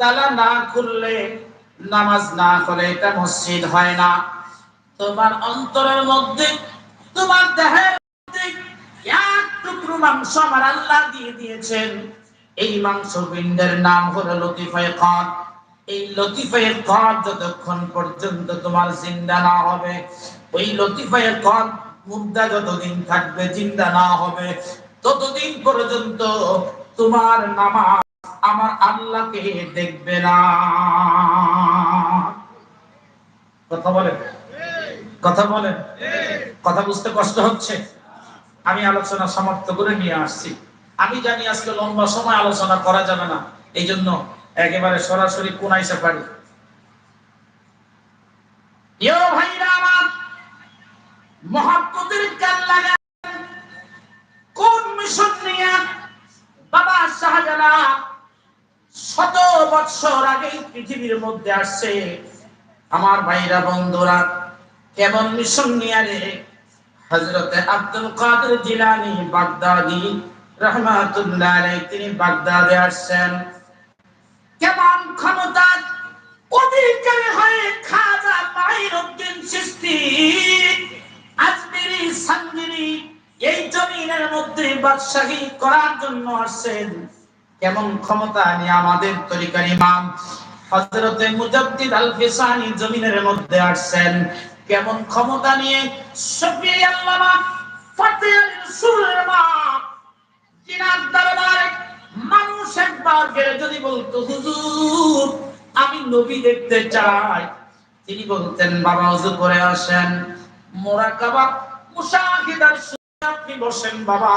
তালা না খুললে নামাজ না হলে এটা মসজিদ হয় না। তোমার অন্তরের মধ্যে, তোমার দেহের মধ্যে এক টুকরো মাংস আমার আল্লাহ দিয়ে দিয়েছেন। এই মাংস পিণ্ডের নাম হলো লতিফায়ে কদ এই লতিফায়ে কদ যতক্ষণ পর্যন্ত তোমার জিন্দা না হবে, ওই লতিফায়ে কদ মুদ্রা যতদিন থাকবে জিন্দা না হবে, ততদিন পর্যন্ত তোমার নামাজ আমার আল্লাহকে দেখবে না। কথা বলেন। কথা বলেন। কথা বুঝতে কষ্ট হচ্ছে। আমি আলোচনা সমাপ্ত করে নিয়ে আসছি। আমি জানি আজকে লম্বা সময় আলোচনা করা যাবে না। এই জন্য একেবারে সরাসরি কোনাইসে পারি কান মিশন নিয়ে বাবা শাহজালাল শত বৎসর আগে পৃথিবীর মধ্যে আসছে। আমার ভাইরা, বন্ধুরা, কেমন মিশন নিয়ে রে হজরতে আব্দুল কাদের জিলানি বাগদাদি রহমাতুল্লাহ তিনি বাগদাদে আসছেন। কেমন ক্ষমতা? অধিকারী হয়ে খাজা মাইনুদ্দিন চিশতি আজমিরি সানজিরি এই জমিনের মধ্যে বাদশাহী করার জন্য আসছেন। কেমন ক্ষমতা নিয়ে আমাদের তরিকার ইমাম হযরতে মুজাদ্দিদ আল ফিসানি জমিনের মধ্যে আসছেন, কেমন ক্ষমতা নিয়ে শফি আল্লামা ফতে আলী রসুলের মা জিনার দরবারে মানুষ একবার গেলে যদি বলতো, হুজুর, আমি নবী দেখতে চাই। তিনি বলতেন, বাবা হুজুর করে আসেন। মোরাকাবা মুশাহিদার আপনি বসেন বাবা?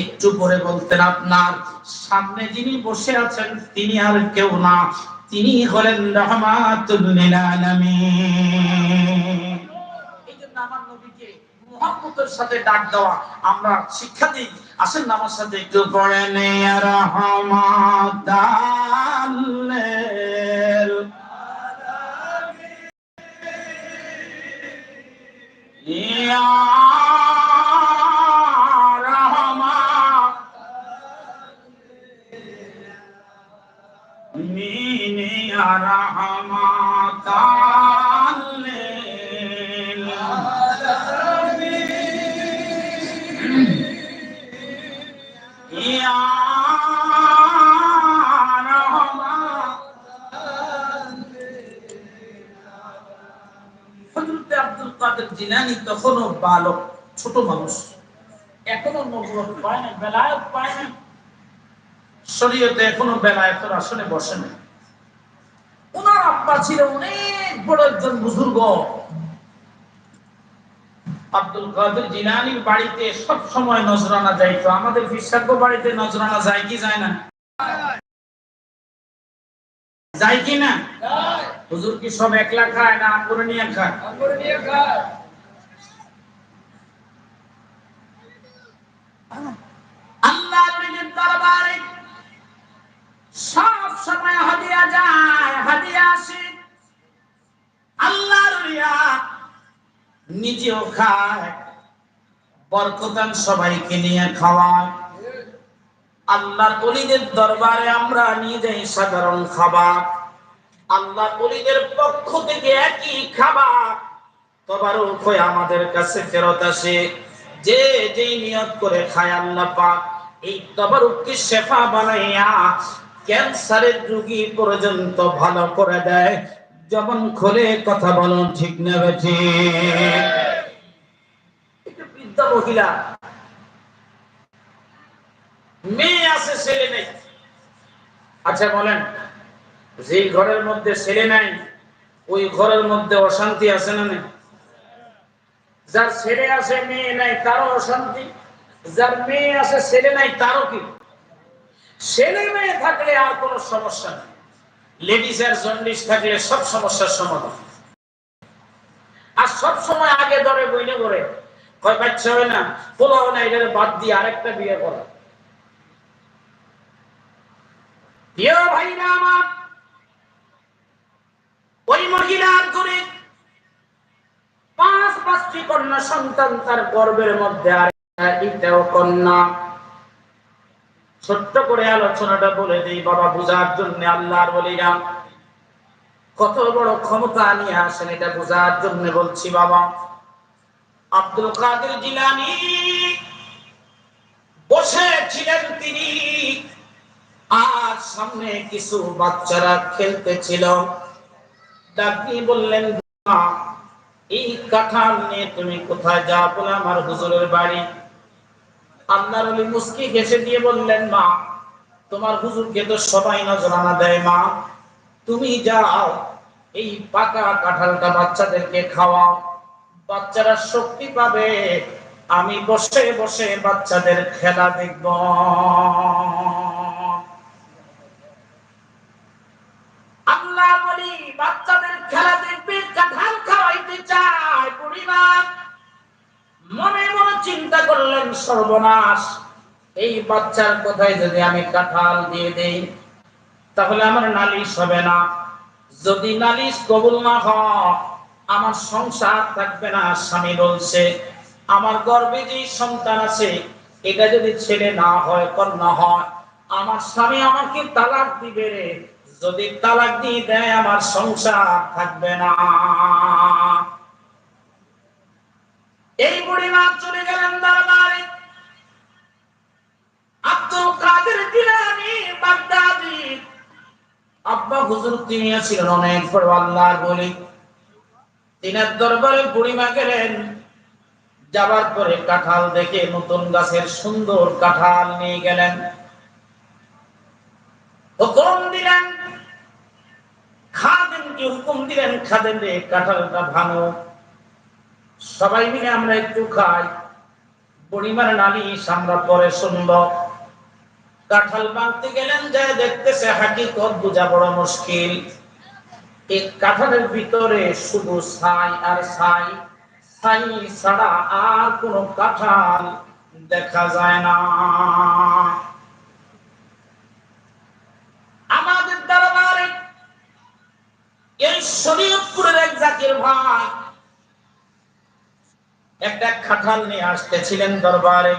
একটু পরে বলতেন, আপনার সামনে যিনি বসে আছেন, তিনি আর কেউ না। তিনি হলেন রহমাতুল লিল সাথে ডাক দেওয়া আমরা শিক্ষা দিই আসেন আমার সাথে একটু পড়েন রহমাতাল ইয়া কাদের তখনও বালক ছোট মানুষ। এখনও নবুয়ত পায় না বেলায়েত পায় না। শরীয়তে এখনও বেলায়েতের আসনে বসে না। ওনার আব্বা ছিল অনেক বড় একজন বুজুর্গ। আব্দুল কাদের জিলানির বাড়িতে সব সময় নজরানা যাইতো। আমাদের বিশ্বাজ্ঞ বাড়িতে নজরানা যায় কি যায় না? যায় কি না? হুজুর কি সব একলা খায় না করে নিয়ে খায়? করে নিয়ে খায়। আল্লাহ দরবারে নিজেও খায়, বরকতান সবাইকে নিয়ে খাওয়ায়। আল্লাহর অলিদের দরবারে আমরা নিয়ে যাই সাধারণ খাবার। আল্লাহ অলিদের পক্ষ থেকে একই খাবার। তবারক আমাদের কাছে ফেরত আসে। যে যেই নিয়ত করে খায় আল্লাহ পাক, এই তবারককে শেফা বানাইয়া ক্যান্সারের রোগী পর্যন্ত ভালো করে দেয়। যখন খোলে কথা বলুন, ঠিক না বেঠি একটা বৃদ্ধা মহিলা। মেয়ে আছে, ছেলে নেই। আচ্ছা বলেন যে ঘরের মধ্যে ছেলে নাই, ওই ঘরের মধ্যে অশান্তি আছে না নেই? যার ছেলে আছে, মেয়ে নাই, তারও অশান্তি। যার মেয়ে আছে, ছেলে নাই, তারও কি? ছেলে মেয়ে থাকলে আর কোনো সমস্যা নেই। লেডিস আর জন্ডিস থাকলে সব সমস্যার সমাধান। আর সব সময় আগে ধরে বইলে করে কয়, বাচ্চা হয় না পোলাও না, এটারে বাদ দিয়ে আরেকটা বিয়ে করা। প্রিয় ভাইরা আমার, ওই মহিলার ঘরে পাঁচটি কন্যা সন্তান তার গর্বের মধ্যে আর একটাও কন্যা। ছোট্ট করে আলোচনাটা বলে দিই বাবা বুঝার জন্য আল্লাহর বলিরা। কত বড় ক্ষমতা নিয়ে আসেন এটা বোঝার জন্য বলছি বাবা। আব্দুল কাদের জিলানি বসেছিলেন তিনি আর সামনে কিছু বাচ্চারা খেলতেছিল। ডাকি বললেন "মা, এই কাঁঠাল নিয়ে তুমি কোথায় যাও বলে আমার হুজুরের বাড়ি? আল্লাহর আলী মুস্কি ঘেসে দিয়ে বললেন, মা, তোমার হুজুরকে তো সবাই নজরানা দেয়, মা। তুমি যাও, এই পাকা কাঁঠালটা বাচ্চাদেরকে খাওয়াও। বাচ্চারা শক্তি পাবে। আমি বসে বসে বাচ্চাদের খেলা দেখব। আল্লাহ বলি বাচ্চাদের খেলা কাঁঠাল খাওয়াইতে চায় পরিবার। মনে মনে চিন্তা করলেন, সর্বনাশ। এই বাচ্চার কোথায় যদি আমি কাঁঠাল দিয়ে দেই, তাহলে আমার নালিশ হবে না। যদি নালিশ কবুল না হয়, আমার সংসার থাকবে না, স্বামী বলছে। আমার গর্বে যে সন্তান আছে, এটা যদি ছেলে না হয়, কন্যা হয়, আমার স্বামী আমাকে তালাক দিবে রে। যদি তালাক দিয়ে দেয়, আমার সংসার থাকবে না। এই বুড়িমা চলে গেলেন দরবারে। Abdul Qadir Jilani Baghdadi. আব্বা হুজুর তিনি অনেক বড় আল্লাহর বলি। তিনের দরবারে গেলেন। যাবার পরে কাঁঠাল দেখে নতুন গাছের সুন্দর কাঁঠাল নিয়ে গেলেন। হুকুম দিলেন, খাদেনকে হুকুম দিলেন খাদেন রে কাঁঠালটা ভাঙো। সবাই মিলে আমরা একটু খাই। বুড়িমার নালিশ আমরা পরে শুনব। কাঁঠাল বাঁধতে গেলেন যায় দেখতেছে হাকিকত বোঝা বড় মুশকিল। এই কাঁঠালের ভিতরে শুধু ছাই আর ছাই। ছাই ছাড়া আর কোনো কাঁঠাল দেখা যায় না। আমাদের দরবারে এই শরীয়তপুরের এক জাতির ভাই একটা খাটাল নিয়ে আসতেছিলেন দরবারে।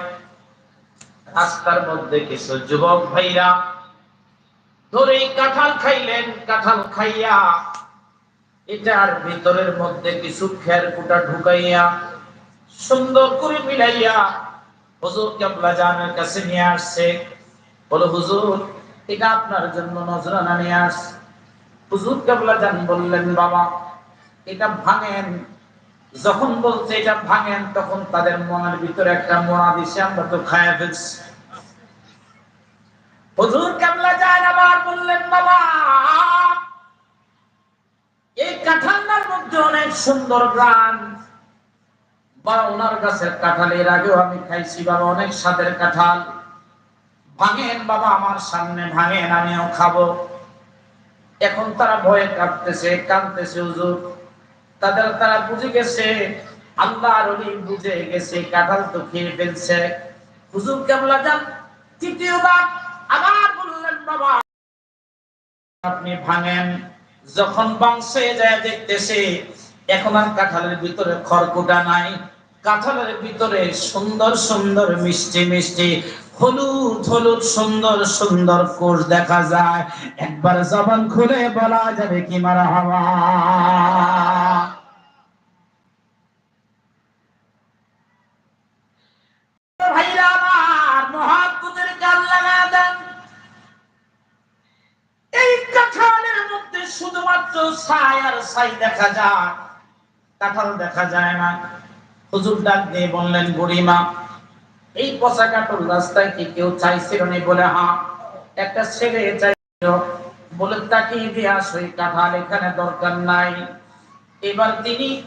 রাস্তার মধ্যে কিছু যুবক ভাইরা ধরে কাঁঠাল খাইলেন, কাঁঠাল খাইয়া এটার ভিতরের মধ্যে কিছু খের কুটা ঢুকাইয়া সুন্দর করে মিলাইয়া হুজুর কেবলা জানের কাছে নিয়ে আসছে। বলো, হুজুর, এটা আপনার জন্য নজরানা নিয়ে আস। হুজুর কেবলা জান বললেন, বাবা, এটা ভাঙেন যখন বলছে এটা ভাঙেন, তখন তাদের মনের ভিতরে একটা মোড়া দিছে, আমরা তো খায়া ফেলছি। হুজুর কেমলা যায় আবার বললেন, বাবা, এই কাঁঠালটার মধ্যে অনেক সুন্দর গ্রান। বা ওনার গাছের কাঁঠাল, এর আগেও আমি খাইছি, বাবা, অনেক স্বাদের কাঁঠাল। ভাঙেন, বাবা, আমার সামনে ভাঙেন, আমিও খাব। এখন তারা ভয়ে কাঁদতেছে কাঁদতেছে, হুজুর তাদের তারা বুঝে গেছে, আল্লাহর ওলি বুঝে গেছে, কাঁঠাল তো খেয়ে ফেলছে। হুজুর কেমলা যান তৃতীয়বার আবার বললেন, বাবা, আপনি ভাঙেন। যখন বাংশে যায় দেখতেছে, এখন আর কাঁঠালের ভিতরে খড়কুটা নাই। কাঁঠালের ভিতরে সুন্দর সুন্দর মিষ্টি মিষ্টি, হলুদ হলুদ সুন্দর সুন্দর কোষ দেখা যায়। একবার জবান খুলে বলা যাবে কি মারা হওয়া? দিয়ে হ্যাঁ কাঁঠাল এখানে দরকার নাই। এবার তিনি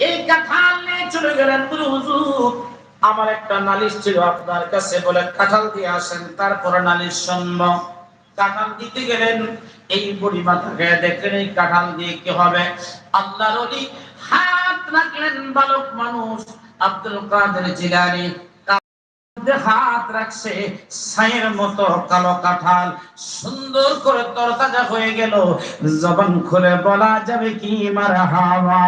এই কাঁঠাল নিয়ে চলে গেলেন। বলে, হুজুর, আমার একটা নালিশ ছিল আপনার কাছে। বলে, কাঁঠাল দিয়ে আসেন, তারপরে নালিশ শুনব। কাঁঠাল দিতে গেলেন। এই বুড়ি মাথাকে দেখলেন, এই কাঁঠাল দিয়ে কি হবে? আল্লাহর ওলি হাত রাখলেন বালক মানুষ, আব্দুল কাদের জিলানি। হাত রাখছে, ছাইয়ের মতো কালো কাঁঠাল। সুন্দর করে তরতাজা হয়ে গেল। জবান খুলে বলা যাবে কি মার হাওয়া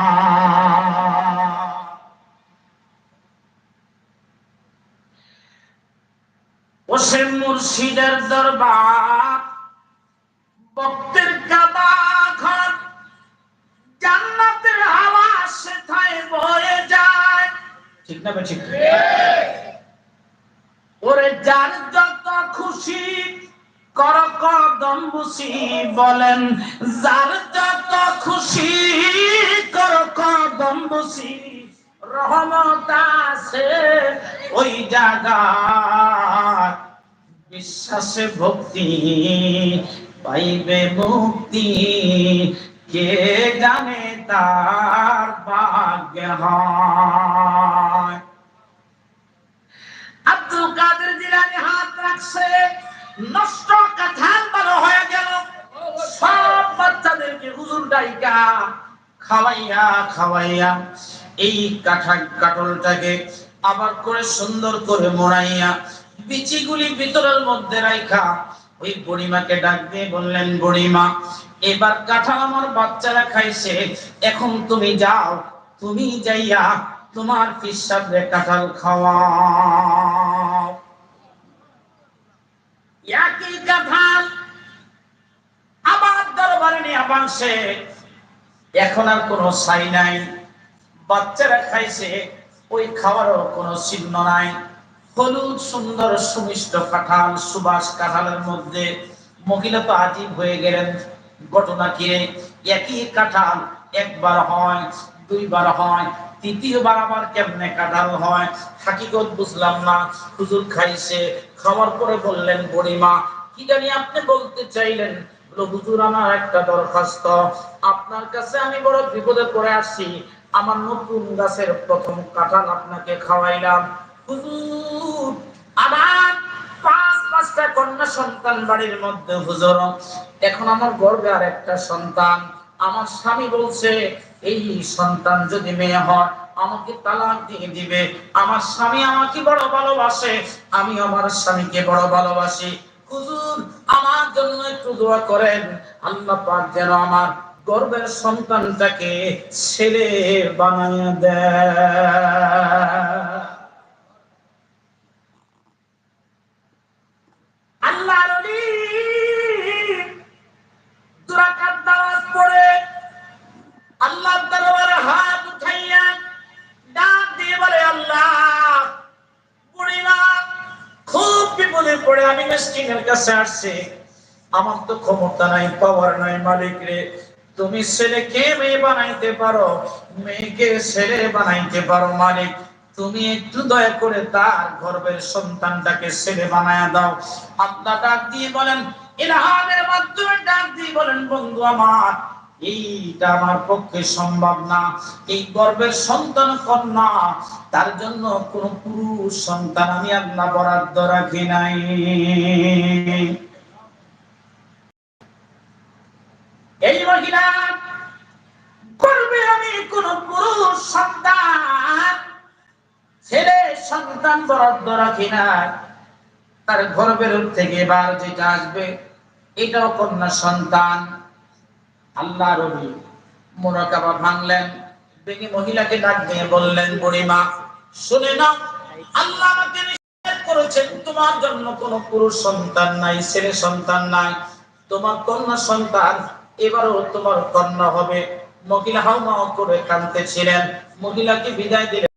বসে মুর্শিদের দরবার, ভক্তের কাবা জান্নাতের হাওয়া সেথায় বয়ে যায়। ঠিক না ঠিক ওরে যার যত খুশি কর কদম বুসি বলেন, যার যত খুশি কর কদম বুসি রহমত আছে ওই জায়গা বিশ্বাসে ভক্তি, পাইবে মুক্তি। কে জানে তার ভাগ্য আব্দুল কাদের জিলানি হাত রাখছে, নষ্ট কাঁঠাল ভালো হয়ে গেল। সব বাচ্চাদেরকে হুজুর ডাইকা খাওয়াইয়া খাওয়াইয়া এই কাঁঠা কাটলটাকে আবার করে সুন্দর করে মোড়াইয়া বিচিগুলি ভিতরের মধ্যে রাইখা। ওই বুড়িমাকে ডাক দিয়ে বললেন, বুড়িমা, এবার কাঁঠাল আমার বাচ্চারা খাইছে। এখন তুমি যাও, তুমি যাইয়া তোমার পিসাবরে কাঁঠাল খাওয়া একই কাঁঠাল আবার দরবারে নিয়ে বাংছে এখন আর কোনো সাই নাই। বাচ্চারা খাইছে, ওই খাওয়ারও কোনো চিহ্ন নাই। হলুদ সুন্দর সুমিষ্ট কাঁঠাল সুবাস কাঁঠালের মধ্যে মহিলা তো আজীব হয়ে গেলেন। ঘটনা কি? একই কাঁঠাল একবার হয়, দুইবার হয়, তৃতীয়বার আবার কেমনে কাঁঠাল হয়? হাকিকত বুঝলাম না। হুজুর খাইছে, খাওয়ার পরে বললেন বুড়িমা কি জানি আপনি বলতে চাইলেন? হুজুর, আমার একটা দরখাস্ত। আপনার কাছে আমি বড় বিপদে পড়ে আসছি আমার নতুন গাছের প্রথম কাঁঠাল আপনাকে খাওয়াইলাম। হুজুর, আমার পাঁচ সন্তান বাড়ির মধ্যে এখন আমার গর্বে আর একটা সন্তান। আমার স্বামী বলছে, এই সন্তান যদি মেয়ে হয়, আমাকে দিয়ে দিবে। আমার স্বামী আমাকে বড় ভালোবাসে, আমি আমার স্বামীকে বড় ভালোবাসি। হুজুর, আমার জন্য একটু দোয়া করেন। আল্লাহ পাক যেন আমার গর্বের সন্তানটাকে ছেলে বানায় দেয় আল্লাহর ওলি দুরাকাত দাওয়াত পড়ে আল্লাহর দরবারে হাত উঠাইয়া ডাক দিয়ে বলে আল্লাহ বুড়িমা খুব পড়ে আমি মিসকিনের কাছে আসছি। আমার তো ক্ষমতা নাই পাওয়ার নাই, মালিক রে। তুমি ছেলেকে মেয়ে বানাইতে পারো? মেয়েকে ছেলে বানাইতে পারো, মালিক। তুমি একটু দয়া করে তার গর্বের সন্তানটাকে ছেলে বানায় দাও। আল্লাহ ডাক দিয়ে বলেন ইলহামের মাধ্যমে ডাক দিয়ে বলেন, বন্ধু আমার এইটা আমার পক্ষে সম্ভব না। এই গর্বের সন্তান কন্যা, তার জন্য কোন পুরুষ সন্তান আমি আল্লাহ বরাদ্দ রাখি নাই। এই মহিলা করবে আমি কোন পুরুষ সন্তান, ছেলে সন্তান বরাদ্দ রাখি না তার গর্বের থেকে এবার যেটা আসবে, এটাও কন্যা সন্তান। আল্লাহ রবি মোরাকাবা ভাঙলেন দেখি মহিলাকে ডাক দিয়ে বললেন, বুড়িমা, শুনে নাও, আল্লাহ আমাকে নিষেধ করেছেন, তোমার জন্য কোনো পুরুষ সন্তান নাই, ছেলে সন্তান নাই। তোমার কন্যা সন্তান, এবারও তোমার কন্যা হবে। মহিলা হাও মাও করে কাঁদতেছিলেন। মহিলাকে বিদায় দিলেন।